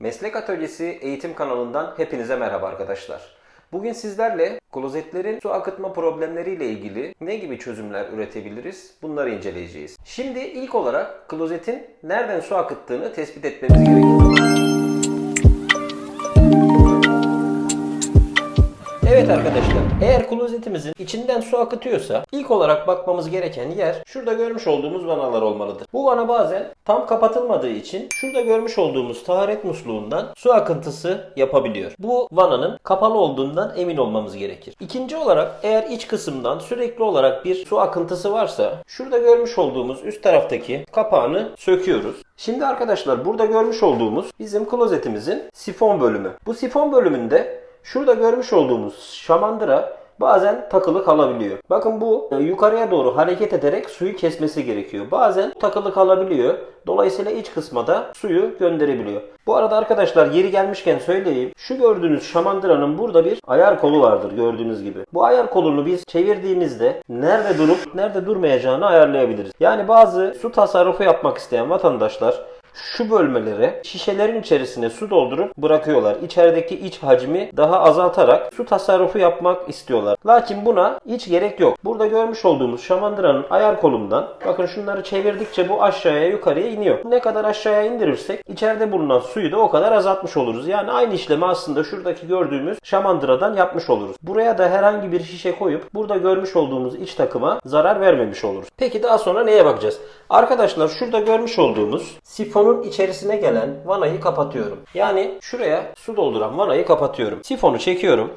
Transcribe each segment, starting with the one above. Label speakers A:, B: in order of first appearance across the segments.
A: Meslek Atölyesi eğitim kanalından hepinize merhaba arkadaşlar. Bugün sizlerle klozetlerin su akıtma problemleriyle ilgili ne gibi çözümler üretebiliriz bunları inceleyeceğiz. Şimdi ilk olarak klozetin nereden su akıttığını tespit etmemiz gerekiyor. Evet arkadaşlar, eğer klozetimizin içinden su akıtıyorsa ilk olarak bakmamız gereken yer şurada görmüş olduğumuz vanalar olmalıdır. Bu vana bazen tam kapatılmadığı için şurada görmüş olduğumuz taharet musluğundan su akıntısı yapabiliyor. Bu vananın kapalı olduğundan emin olmamız gerekir. İkinci olarak eğer iç kısımdan sürekli olarak bir su akıntısı varsa şurada görmüş olduğumuz üst taraftaki kapağını söküyoruz. Şimdi arkadaşlar burada görmüş olduğumuz bizim klozetimizin sifon bölümü. Bu sifon bölümünde Şurada görmüş olduğumuz şamandıra bazen takılı kalabiliyor. Bakın bu e, yukarıya doğru hareket ederek suyu kesmesi gerekiyor. Bazen takılı kalabiliyor. Dolayısıyla iç kısma da suyu gönderebiliyor. Bu arada arkadaşlar yeri gelmişken söyleyeyim. Şu gördüğünüz şamandıranın burada bir ayar kolu vardır gördüğünüz gibi. Bu ayar kolunu biz çevirdiğimizde nerede durup nerede durmayacağını ayarlayabiliriz. Yani bazı su tasarrufu yapmak isteyen vatandaşlar şu bölmelere şişelerin içerisine su doldurup bırakıyorlar. İçerideki iç hacmi daha azaltarak su tasarrufu yapmak istiyorlar. Lakin buna hiç gerek yok. Burada görmüş olduğumuz şamandıranın ayar kolundan bakın şunları çevirdikçe bu aşağıya yukarıya iniyor. Ne kadar aşağıya indirirsek içeride bulunan suyu da o kadar azaltmış oluruz. Yani aynı işlemi aslında şuradaki gördüğümüz şamandıradan yapmış oluruz. Buraya da herhangi bir şişe koyup burada görmüş olduğumuz iç takıma zarar vermemiş oluruz. Peki daha sonra neye bakacağız? Arkadaşlar şurada görmüş olduğumuz sifonun içerisine gelen vanayı kapatıyorum. Yani şuraya su dolduran vanayı kapatıyorum. Sifonu çekiyorum.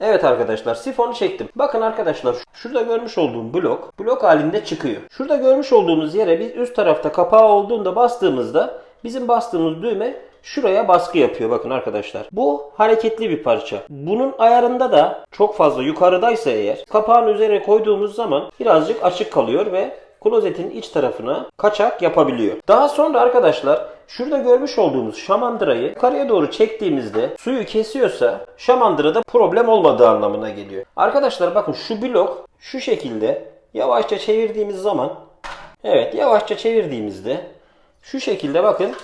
A: Evet arkadaşlar sifonu çektim. Bakın arkadaşlar şurada görmüş olduğum blok blok halinde çıkıyor. Şurada görmüş olduğumuz yere biz üst tarafta kapağı olduğunda bastığımızda bizim bastığımız düğme şuraya baskı yapıyor bakın arkadaşlar. Bu hareketli bir parça. Bunun ayarında da çok fazla yukarıdaysa eğer kapağın üzerine koyduğumuz zaman birazcık açık kalıyor ve klozetin iç tarafına kaçak yapabiliyor. Daha sonra arkadaşlar şurada görmüş olduğumuz şamandırayı yukarıya doğru çektiğimizde suyu kesiyorsa şamandırada problem olmadığı anlamına geliyor. Arkadaşlar bakın şu blok şu şekilde yavaşça çevirdiğimiz zaman evet yavaşça çevirdiğimizde şu şekilde bakın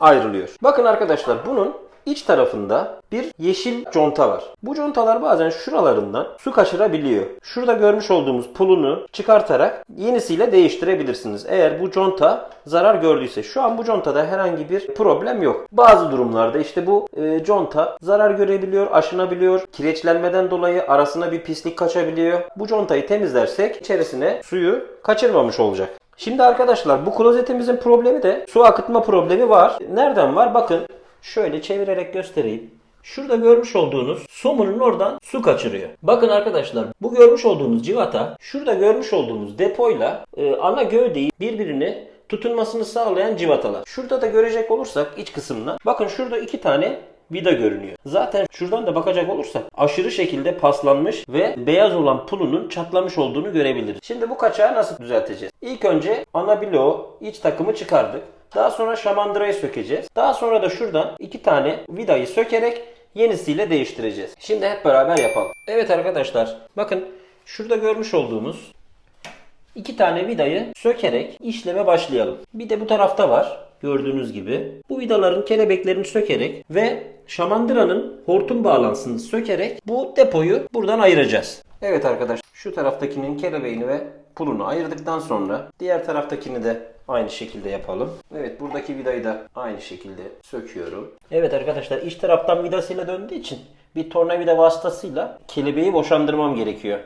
A: ayrılıyor. Bakın arkadaşlar bunun iç tarafında bir yeşil conta var. Bu contalar bazen şuralarından su kaçırabiliyor. Şurada görmüş olduğumuz pulunu çıkartarak yenisiyle değiştirebilirsiniz. Eğer bu conta zarar gördüyse. Şu an bu contada herhangi bir problem yok. Bazı durumlarda işte bu e, conta zarar görebiliyor, aşınabiliyor. Kireçlenmeden dolayı arasına bir pislik kaçabiliyor. Bu contayı temizlersek içerisine suyu kaçırmamış olacak. Şimdi arkadaşlar bu klozetimizin problemi de su akıtma problemi var. Nereden var? Bakın Şöyle çevirerek göstereyim. Şurada görmüş olduğunuz somunun oradan su kaçırıyor. Bakın arkadaşlar bu görmüş olduğunuz civata şurada görmüş olduğumuz depoyla e, ana gövdeyi birbirine tutunmasını sağlayan civatalar. Şurada da görecek olursak iç kısımda bakın şurada iki tane vida görünüyor. Zaten şuradan da bakacak olursak aşırı şekilde paslanmış ve beyaz olan pulunun çatlamış olduğunu görebiliriz. Şimdi bu kaçağı nasıl düzelteceğiz? İlk önce ana bloğu iç takımı çıkardık. Daha sonra şamandırayı sökeceğiz. Daha sonra da şuradan iki tane vidayı sökerek yenisiyle değiştireceğiz. Şimdi hep beraber yapalım. Evet arkadaşlar bakın şurada görmüş olduğumuz iki tane vidayı sökerek işleme başlayalım. Bir de bu tarafta var gördüğünüz gibi. Bu vidaların kelebeklerini sökerek ve şamandıranın hortum bağlantısını sökerek bu depoyu buradan ayıracağız. Evet arkadaşlar şu taraftakinin kelebeğini ve pulunu ayırdıktan sonra diğer taraftakini de aynı şekilde yapalım. Evet buradaki vidayı da aynı şekilde söküyorum. Evet arkadaşlar iç taraftan vidasıyla döndüğü için bir tornavida vasıtasıyla kelebeği boşandırmam gerekiyor.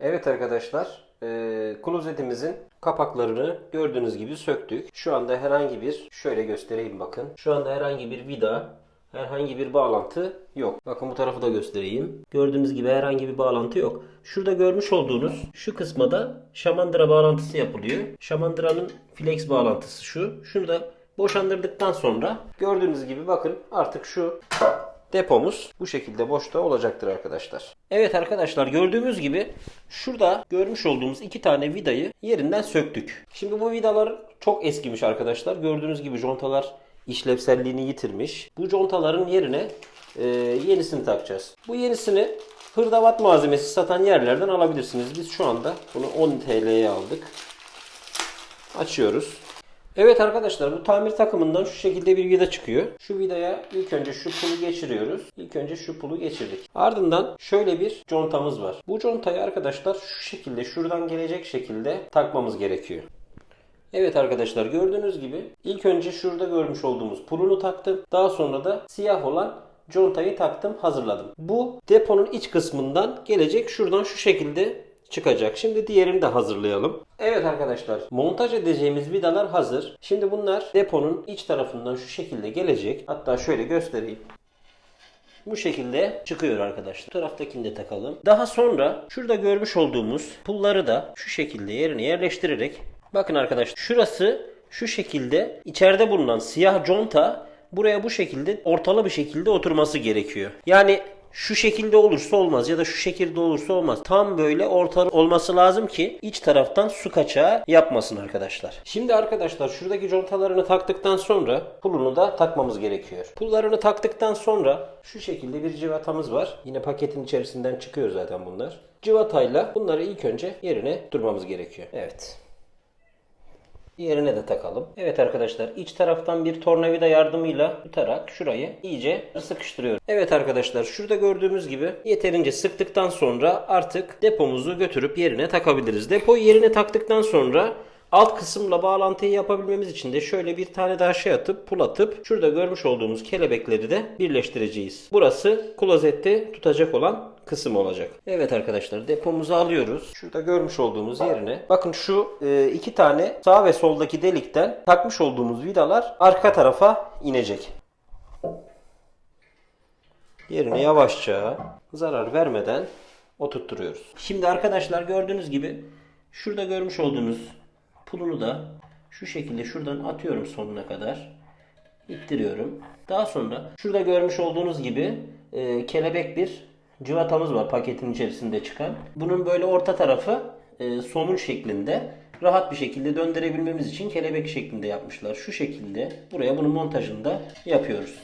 A: Evet arkadaşlar, e, klozetimizin kapaklarını gördüğünüz gibi söktük. Şu anda herhangi bir, şöyle göstereyim bakın. Şu anda herhangi bir vida, herhangi bir bağlantı yok. Bakın bu tarafı da göstereyim. Gördüğünüz gibi herhangi bir bağlantı yok. Şurada görmüş olduğunuz şu kısma da şamandıra bağlantısı yapılıyor. Şamandıranın flex bağlantısı şu. Şunu da boşandırdıktan sonra gördüğünüz gibi bakın artık şu depomuz bu şekilde boşta olacaktır arkadaşlar. Evet arkadaşlar gördüğümüz gibi şurada görmüş olduğumuz iki tane vidayı yerinden söktük. Şimdi bu vidalar çok eskimiş arkadaşlar. Gördüğünüz gibi contalar işlevselliğini yitirmiş. Bu contaların yerine e, yenisini takacağız. Bu yenisini hırdavat malzemesi satan yerlerden alabilirsiniz. Biz şu anda bunu 10 TL'ye aldık. Açıyoruz. Evet arkadaşlar bu tamir takımından şu şekilde bir vida çıkıyor. Şu vidaya ilk önce şu pulu geçiriyoruz. İlk önce şu pulu geçirdik. Ardından şöyle bir contamız var. Bu contayı arkadaşlar şu şekilde şuradan gelecek şekilde takmamız gerekiyor. Evet arkadaşlar gördüğünüz gibi ilk önce şurada görmüş olduğumuz pulunu taktım. Daha sonra da siyah olan contayı taktım hazırladım. Bu deponun iç kısmından gelecek şuradan şu şekilde çıkacak. Şimdi diğerini de hazırlayalım. Evet arkadaşlar montaj edeceğimiz vidalar hazır. Şimdi bunlar deponun iç tarafından şu şekilde gelecek. Hatta şöyle göstereyim. Bu şekilde çıkıyor arkadaşlar. Bu taraftakini de takalım. Daha sonra şurada görmüş olduğumuz pulları da şu şekilde yerine yerleştirerek bakın arkadaşlar şurası şu şekilde içeride bulunan siyah conta buraya bu şekilde ortalı bir şekilde oturması gerekiyor. Yani şu şekilde olursa olmaz ya da şu şekilde olursa olmaz. Tam böyle ortalı olması lazım ki iç taraftan su kaçağı yapmasın arkadaşlar. Şimdi arkadaşlar şuradaki contalarını taktıktan sonra pulunu da takmamız gerekiyor. Pullarını taktıktan sonra şu şekilde bir civatamız var. Yine paketin içerisinden çıkıyor zaten bunlar. Civatayla bunları ilk önce yerine durmamız gerekiyor. Evet. Yerine de takalım. Evet arkadaşlar iç taraftan bir tornavida yardımıyla tutarak şurayı iyice sıkıştırıyorum. Evet arkadaşlar şurada gördüğümüz gibi yeterince sıktıktan sonra artık depomuzu götürüp yerine takabiliriz. Depoyu yerine taktıktan sonra alt kısımla bağlantıyı yapabilmemiz için de şöyle bir tane daha şey atıp pul atıp şurada görmüş olduğumuz kelebekleri de birleştireceğiz. Burası klozette tutacak olan kısım olacak. Evet arkadaşlar depomuzu alıyoruz. Şurada görmüş olduğumuz yerine bakın şu e, iki tane sağ ve soldaki delikten takmış olduğumuz vidalar arka tarafa inecek. Yerine yavaşça zarar vermeden oturtturuyoruz. Şimdi arkadaşlar gördüğünüz gibi şurada görmüş olduğunuz pulunu da şu şekilde şuradan atıyorum sonuna kadar. İttiriyorum. Daha sonra şurada görmüş olduğunuz gibi e, kelebek bir cıvatamız var paketin içerisinde çıkan. Bunun böyle orta tarafı e, somun şeklinde rahat bir şekilde döndürebilmemiz için kelebek şeklinde yapmışlar. Şu şekilde buraya bunun montajını da yapıyoruz.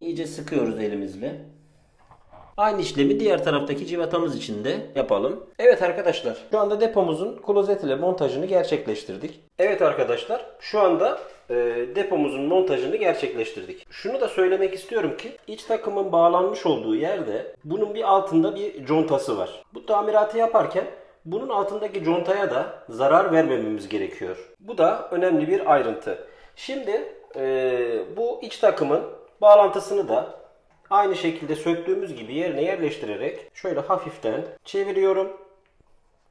A: İyice sıkıyoruz elimizle. Aynı işlemi diğer taraftaki civatamız için de yapalım. Evet arkadaşlar şu anda depomuzun klozet ile montajını gerçekleştirdik. Evet arkadaşlar şu anda e, depomuzun montajını gerçekleştirdik. Şunu da söylemek istiyorum ki iç takımın bağlanmış olduğu yerde bunun bir altında bir contası var. Bu tamiratı yaparken bunun altındaki contaya da zarar vermememiz gerekiyor. Bu da önemli bir ayrıntı. Şimdi e, bu iç takımın bağlantısını da Aynı şekilde söktüğümüz gibi yerine yerleştirerek şöyle hafiften çeviriyorum.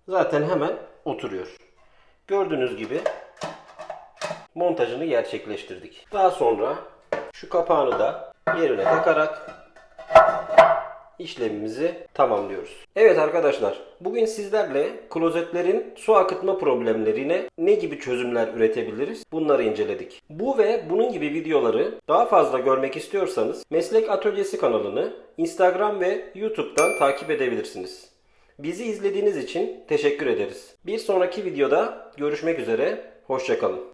A: Zaten hemen oturuyor. Gördüğünüz gibi montajını gerçekleştirdik. Daha sonra şu kapağını da yerine takarak işlemimizi tamamlıyoruz. Evet arkadaşlar, bugün sizlerle klozetlerin su akıtma problemlerine ne gibi çözümler üretebiliriz? Bunları inceledik. Bu ve bunun gibi videoları daha fazla görmek istiyorsanız Meslek Atölyesi kanalını Instagram ve YouTube'dan takip edebilirsiniz. Bizi izlediğiniz için teşekkür ederiz. Bir sonraki videoda görüşmek üzere, hoşçakalın.